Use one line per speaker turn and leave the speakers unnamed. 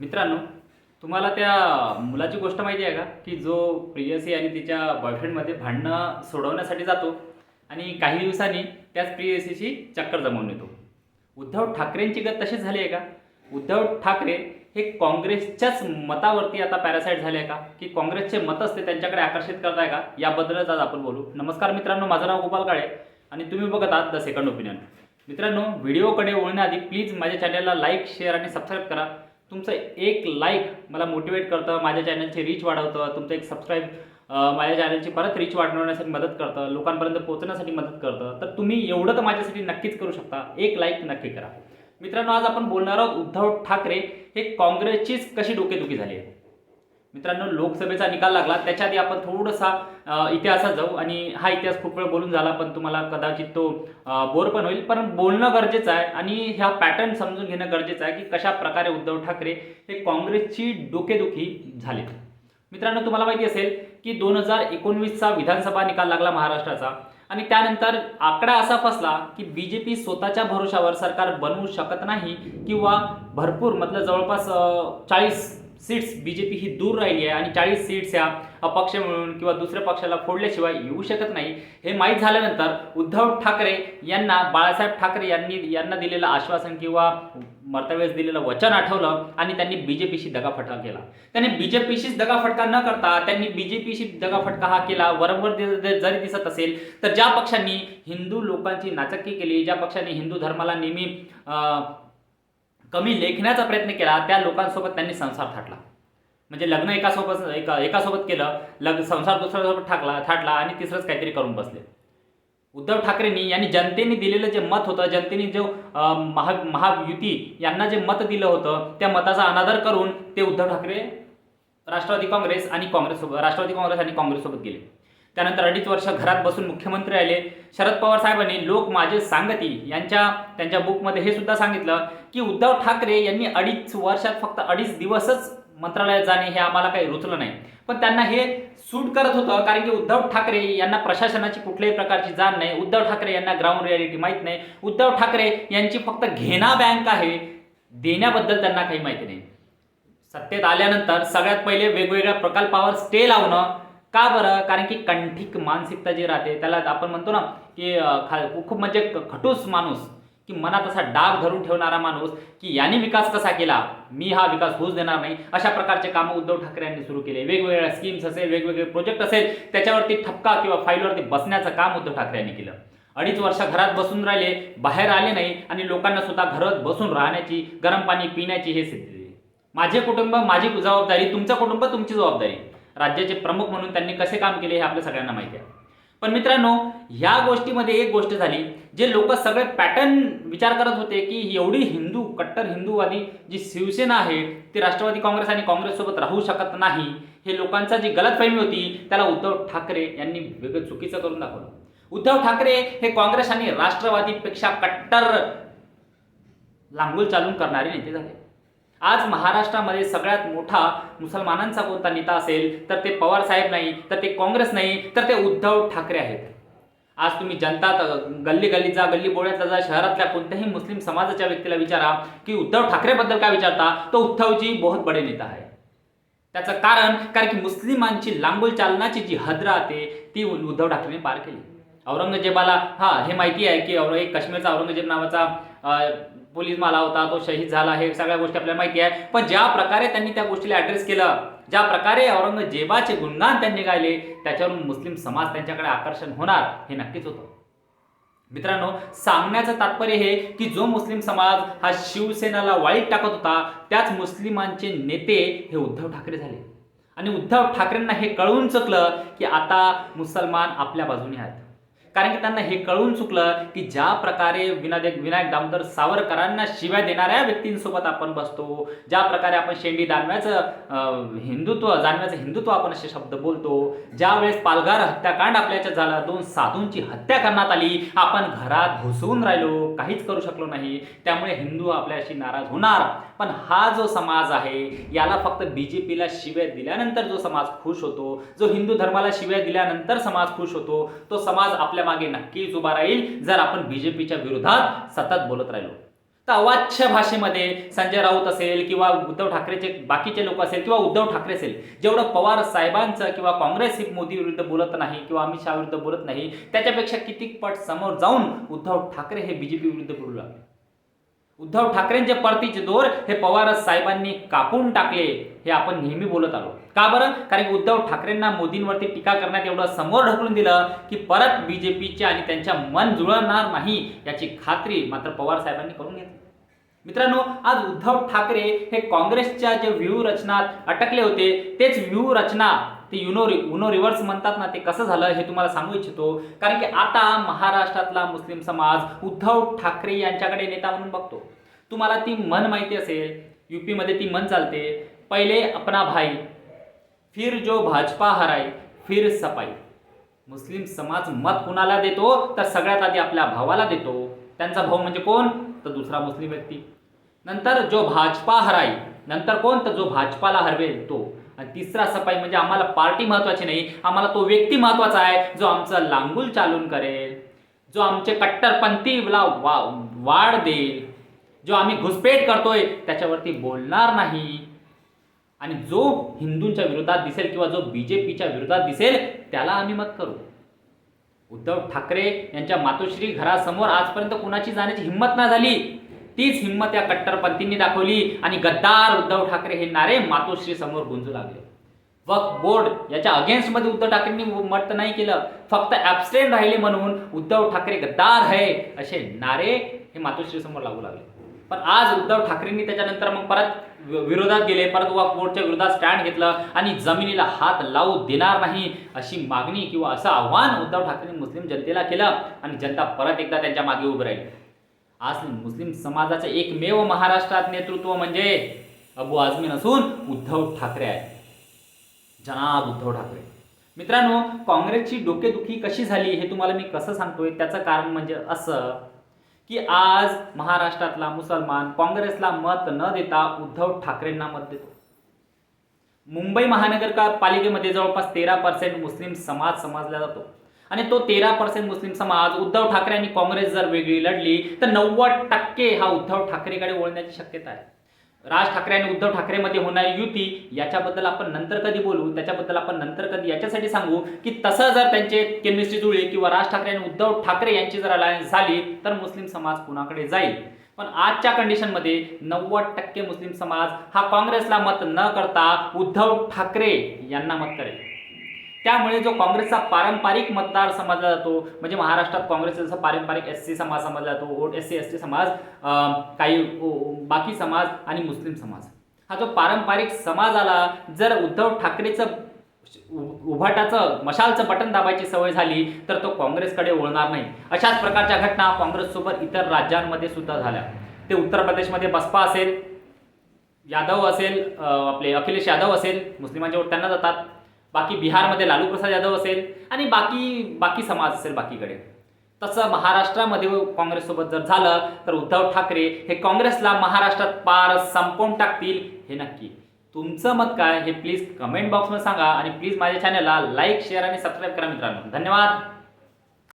मित्रांनो तुम्हाला त्या मुलाची गोष्ट माहिती आहे का? की जो प्रियसी आणि तिच्या बॉयफ्रेंडमध्ये भांडणं सोडवण्यासाठी जातो आणि काही दिवसांनी त्याच प्रियसीशी चक्कर जमवून येतो. उद्धव ठाकरेंची गत तशीच झाली आहे का? उद्धव ठाकरे हे काँग्रेसच्याच मतावरती आता पॅरासाईट झाले आहे का? की काँग्रेसचे मतच ते त्यांच्याकडे आकर्षित करताय का? याबद्दलच आज आपण बोलू. नमस्कार मित्रांनो माझं नाव गोपाल काळे आणि तुम्ही बघत आहात द सेकंड ओपिनियन मित्रांनो व्हिडिओकडे ओळण्याआधी प्लीज माझ्या चॅनलला लाईक शेअर आणि सबस्क्राईब करा. तुमचं एक लाईक मला मोटिवेट करतं माझ्या चॅनलची रीच वाढवतं तुमचं एक सबस्क्राईब माझ्या चॅनलची परत रीच वाढवण्यासाठी मदत करतं लोकांपर्यंत पोहोचण्यासाठी मदत करतं. तर तुम्ही एवढं तर माझ्यासाठी नक्कीच करू शकता. एक लाईक नक्की करा. मित्रांनो आज आपण बोलणार आहोत उद्धव ठाकरे. हे काँग्रेसचीच कशी डोकेदुखी झाली आहे? मित्रांनो लोकसभेचा निकाल लागला. त्याच्या आधी आपण थोडासा इतिहासात जाऊ आणि हा इतिहास खूप वेळ बोलून झाला पण तुम्हाला कदाचित तो बोर पण होईल. पण बोलणं गरजेचं आहे आणि ह्या पॅटर्न समजून घेणं गरजेचं आहे की कशा प्रकारे उद्धव ठाकरे हे काँग्रेसची डोकेदुखी झाली. मित्रांनो तुम्हाला माहिती असेल की दोन हजार एकोणवीसचा विधानसभा निकाल लागला महाराष्ट्राचा आणि त्यानंतर आकडा असा फसला की बी जे पी स्वतःच्या भरोशावर सरकार बनवू शकत नाही किंवा भरपूर मतलब जवळपास चाळीस सीट्स बी जे पी ही दूर राहिली आहे आणि चाळीस सीट्स ह्या अपक्ष मिळून किंवा दुसऱ्या पक्षाला फोडल्याशिवाय येऊ शकत नाही. हे माहीत झाल्यानंतर उद्धव ठाकरे यांना बाळासाहेब ठाकरे यांनी यांना दिलेलं आश्वासन किंवा मर्तव्यास दिलेलं वचन आठवलं आणि त्यांनी बी जे पीशी दगाफटका केला. त्यांनी बी जे पीशीच दगाफटका न करता त्यांनी बी जे पीशी दगाफटका हा केला. वरंवर जरी दिसत असेल तर ज्या पक्षांनी हिंदू लोकांची नाचक्की केली ज्या पक्षांनी हिंदू धर्माला नेहमी कमी लेखण्याचा प्रयत्न केला त्या लोकांसोबत त्यांनी संसार थाटला. म्हणजे लग्न एकासोबत एका एकासोबत केलं लग्न संसार दुसऱ्यासोबत ठाकला थाटला आणि तिसरंच काहीतरी करून बसले. उद्धव ठाकरेंनी यांनी जनतेने दिलेलं जे मत होतं जनतेने जो महा महायुती यांना जे मत दिलं होतं त्या मताचा अनादर करून ते उद्धव ठाकरे राष्ट्रवादी काँग्रेस आणि काँग्रेससोबत राष्ट्रवादी काँग्रेस आणि काँग्रेससोबत गेले. त्यानंतर अडीच वर्ष घरात बसून मुख्यमंत्री आले शरद पवार साहेबांनी लोक माझे सांगती यांच्या त्यांच्या बुकमध्ये हे सुद्धा सांगितलं की उद्धव ठाकरे यांनी अडीच वर्षात फक्त अडीच दिवसच मंत्रालयात जाणे हे आम्हाला काही रुचलं नाही. पण त्यांना हे सूट करत होतं कारण की उद्धव ठाकरे यांना प्रशासनाची कुठल्याही प्रकारची जाण नाही. उद्धव ठाकरे यांना ग्राउंड रियालिटी माहीत नाही. उद्धव ठाकरे यांची फक्त घेणा बँक आहे. देण्याबद्दल त्यांना काही माहिती नाही. सत्तेत आल्यानंतर सगळ्यात पहिले वेगवेगळ्या प्रकल्पावर स्टे लावणं का बरं? कारण की कंठिक मानसिकता जी राहते त्याला आपण म्हणतो ना की खा खूप म्हणजे खटूस माणूस की मनात असा डाग धरून ठेवणारा माणूस की याने विकास कसा केला? मी हा विकास होऊच देणार नाही. अशा प्रकारचे कामं उद्धव ठाकरे यांनी सुरू केले. वेगवेगळ्या स्कीम्स असेल वेगवेगळे प्रोजेक्ट असेल त्याच्यावरती ठपका किंवा फाईलवरती बसण्याचं काम उद्धव ठाकरे यांनी केलं. अडीच वर्ष घरात बसून राहिले बाहेर आले नाही आणि लोकांना सुद्धा घरात बसून राहण्याची गरम पाणी पिण्याची हे स्थिती. दिली. माझे कुटुंब माझी जबाबदारी तुमचं कुटुंब तुमची जबाबदारी. राज्याचे प्रमुख म्हणून त्यांनी कसे काम केले हे आपल्या सगळ्यांना माहिती आहे. पण मित्रांनो ह्या गोष्टीमध्ये एक गोष्ट झाली जे लोक सगळे पॅटर्न विचार करत होते की एवढी हिंदू कट्टर हिंदूवादी जी शिवसेना आहे ती राष्ट्रवादी काँग्रेस आणि काँग्रेससोबत राहू शकत नाही हे लोकांचा जी गलतफहमी होती त्याला उद्धव ठाकरे यांनी वेगळं चुकीचं करून दाखवलं. उद्धव ठाकरे हे काँग्रेस आणि राष्ट्रवादीपेक्षा कट्टर लांबूल चालून करणारे नेते झाले. आज महाराष्ट्रामध्ये सगळ्यात मोठा मुसलमानांचा कोणता नेता असेल तर ते पवार साहेब नाही तर ते काँग्रेस नाही तर ते उद्धव ठाकरे आहेत. आज तुम्ही जनतात गल्ली गल्ली जा गल्ली बोळ्यातला जा शहरातल्या कोणत्याही मुस्लिम समाजाच्या व्यक्तीला विचारा की उद्धव ठाकरेबद्दल काय विचारता तो उद्धवजी बहुत बडे नेता आहे. त्याचं कारण कारण की मुस्लिमांची लांबूल चालनाची जी हद राहते ती उद्धव ठाकरेने पार केली. औरंगजेबाला हा हे माहिती आहे की औरंग काश्मीरचा औरंगजेब नावाचा पोलीस माला होता तो शहीद झाला हे सगळ्या गोष्टी आपल्याला माहिती आहे. पण ज्या प्रकारे त्यांनी त्या गोष्टीला ॲड्रेस केलं ज्या प्रकारे औरंगजेबाचे गुणगान त्यांनी गायले त्याच्यावरून मुस्लिम समाज त्यांच्याकडे आकर्षण होणार हे नक्कीच होतं. मित्रांनो सांगण्याचं तात्पर्य हे की जो मुस्लिम समाज हा शिवसेनाला वाळीत टाकत होता त्याच मुस्लिमांचे नेते हे उद्धव ठाकरे झाले. आणि उद्धव ठाकरेंना हे कळून चुकलं की आता मुसलमान आपल्या बाजूने आहेत. कारण की त्यांना हे कळून चुकलं की ज्या प्रकारे विनायक विनायक दामोदर सावरकरांना शिव्या देणाऱ्या व्यक्तींसोबत आपण बसतो ज्या प्रकारे आपण शेंडी दानव्याचं हिंदुत्व जाणव्याचं हिंदुत्व आपण असे शब्द बोलतो ज्यावेळेस पालघर हत्याकांड आपल्याच्या झाला दोन साधूंची हत्या करण्यात आली आपण घरात घुसवून राहिलो काहीच करू शकलो नाही त्यामुळे हिंदू आपल्याशी नाराज होणार. पण हा जो समाज आहे याला फक्त बी जे पीला शिव्या दिल्यानंतर जो समाज खुश होतो जो हिंदू धर्माला शिव्या दिल्यानंतर समाज खुश होतो तो समाज आपल्या मागे नक्कीच उभा राहील. जर आपण बीजेपीच्या विरोधात सतत बोलत राहिलो. तर अवाच्य भाषेमध्ये संजय राऊत असेल किंवा उद्धव ठाकरेचे बाकीचे लोक असेल किंवा उद्धव ठाकरे असेल जेवढं पवार साहेबांचं किंवा काँग्रेस मोदी विरुद्ध बोलत नाही किंवा अमित शहा विरुद्ध बोलत नाही त्याच्यापेक्षा कितीक पट समोर जाऊन उद्धव ठाकरे हे बीजेपी विरुद्ध बोलू लागले. उद्धव ठाकरेंचे परतीचे दोर हे पवार साहेबांनी कापून टाकले हे आपण नेहमी बोलत आलो. का बरं? कारण की उद्धव ठाकरेंना मोदींवरती टीका करण्यात एवढं समोर ढकलून दिलं की परत बीजेपीचे आणि त्यांच्या मन जुळणार नाही याची खात्री मात्र पवार साहेबांनी करून घेतली. मित्रांनो आज उद्धव ठाकरे हे काँग्रेसच्या जे व्यूहरचनात अटकले होते तेच व्यूहरचना ते युनो युनो रिव्हर्स म्हणतात ना ते कसं झालं हे तुम्हाला सांगू इच्छितो. कारण की आता महाराष्ट्रातला मुस्लिम समाज उद्धव ठाकरे यांच्याकडे नेता म्हणून बघतो. तुम्हाला ती मन माहिती असेल युपीमध्ये ती मन चालते. पहिले अपना भाई फिर जो भाजपा हराई फिर सपाई. मुस्लिम समाज मत कुणाला देतो तर सगळ्यात आधी आपल्या भावाला देतो. त्यांचा भाऊ म्हणजे कोण? तर दुसरा मुस्लिम व्यक्ती. नंतर जो भाजपा हराई नंतर कोण? तर जो भाजपाला हरवेल तो आणि तिसरा सपाई म्हणजे आम्हाला पार्टी महत्वाची नाही आम्हाला तो व्यक्ती महत्त्वाचा आहे जो आमचं लांगुल चालून करेल. जो आमचे कट्टरपंथीला वा वाढ देईल. जो आम्ही घुसपेट करतोय त्याच्यावरती बोलणार नाही. आणि जो हिंदूंच्या विरोधात दिसेल किंवा जो बीजेपीच्या विरोधात दिसेल त्याला आम्ही मत करू. उद्धव ठाकरे यांच्या मातोश्री घरासमोर आजपर्यंत कुणाची जाण्याची हिंमत नाही झाली? तीच हिंमत या कट्टरपंथींनी दाखवली आणि गद्दार उद्धव ठाकरे हे नारे मातोश्री समोर गुंजू लागले. वक्फ बोर्ड याच्या अगेन्स्टमध्ये उद्धव ठाकरेंनी मत नाही केलं. फक्त ॲबस्टेन राहिले म्हणून उद्धव ठाकरे गद्दार आहे असे नारे हे मातोश्री समोर लागू लागले. पण आज उद्धव ठाकरेंनी त्याच्यानंतर मग परत विरोधात गेले परत वा कोर्टच्या विरोधात स्टँड घेतलं आणि जमिनीला हात लावू देणार नाही अशी मागणी किंवा असं आव्हान उद्धव ठाकरेंनी मुस्लिम जनतेला केलं आणि जनता परत एकदा त्यांच्या मागे उभी राहील. आज मुस्लिम समाजाचं एकमेव महाराष्ट्रात नेतृत्व म्हणजे अबू आझमी नसून उद्धव ठाकरे आहे जनाब उद्धव ठाकरे. मित्रांनो काँग्रेसची डोकेदुखी कशी झाली हे तुम्हाला मी कसं सांगतोय? त्याचं कारण म्हणजे असं की आज महाराष्ट्रातला मुसलमान काँग्रेसला मत न देता उद्धव ठाकरेंना मत देतो. मुंबई महानगरपालिकेमध्ये जवळपास तेरा पर्सेंट मुस्लिम समाज समजला जातो. आणि तो तेरा पर्सेंट मुस्लिम समाज उद्धव ठाकरे आणि काँग्रेस जर वेगळी लढली तर नव्वद टक्के हा उद्धव ठाकरेकडे वळण्याची शक्यता आहे. राज ठाकरे आणि उद्धव ठाकरेमध्ये होणारी युती याच्याबद्दल आपण नंतर कधी बोलू? त्याच्याबद्दल आपण नंतर कधी याच्यासाठी सांगू? की तसं जर त्यांचे केमिस्ट्री जुळली किंवा राज ठाकरे आणि उद्धव ठाकरे यांची जर अलायन्स झाली तर मुस्लिम समाज कुणाकडे जाईल? पण आजच्या कंडिशनमध्ये नव्वद टक्के मुस्लिम समाज हा काँग्रेसला मत न करता उद्धव ठाकरे यांना मत करेल. त्यामुळे जो काँग्रेसचा पारंपरिक मतदार समजला जातो म्हणजे महाराष्ट्रात काँग्रेसचा जसं पारंपरिक एस सी समाज समजला जातो ओट एस सी एस टी समाज काही बाकी समाज आणि मुस्लिम समाज. हा जो पारंपरिक समाजाला जर उद्धव ठाकरेचं उ- उभाटाचं मशालचं बटन दाबायची सवय झाली तर तो काँग्रेसकडे वळणार नाही. अशाच प्रकारच्या घटना काँग्रेससोबत इतर राज्यांमध्ये सुद्धा झाल्या. ते उत्तर प्रदेशमध्ये बसपा असेल यादव असेल आपले अखिलेश यादव असेल मुस्लिमांच्या वोट त्यांना जातात. बाकी बिहारमध्ये लालू प्रसाद यादव असेल आणि बाकी बाकी समाज असेल बाकीकडे. तसं महाराष्ट्रामध्ये काँग्रेससोबत जर झालं तर उद्धव ठाकरे हे काँग्रेसला महाराष्ट्रात पार संपवून टाकतील हे नक्की. तुमचं मत काय हे प्लीज कमेंट बॉक्समध्ये सांगा आणि प्लीज माझ्या चॅनलला लाईक शेअर आणि सबस्क्राईब करा मित्रांनो. धन्यवाद!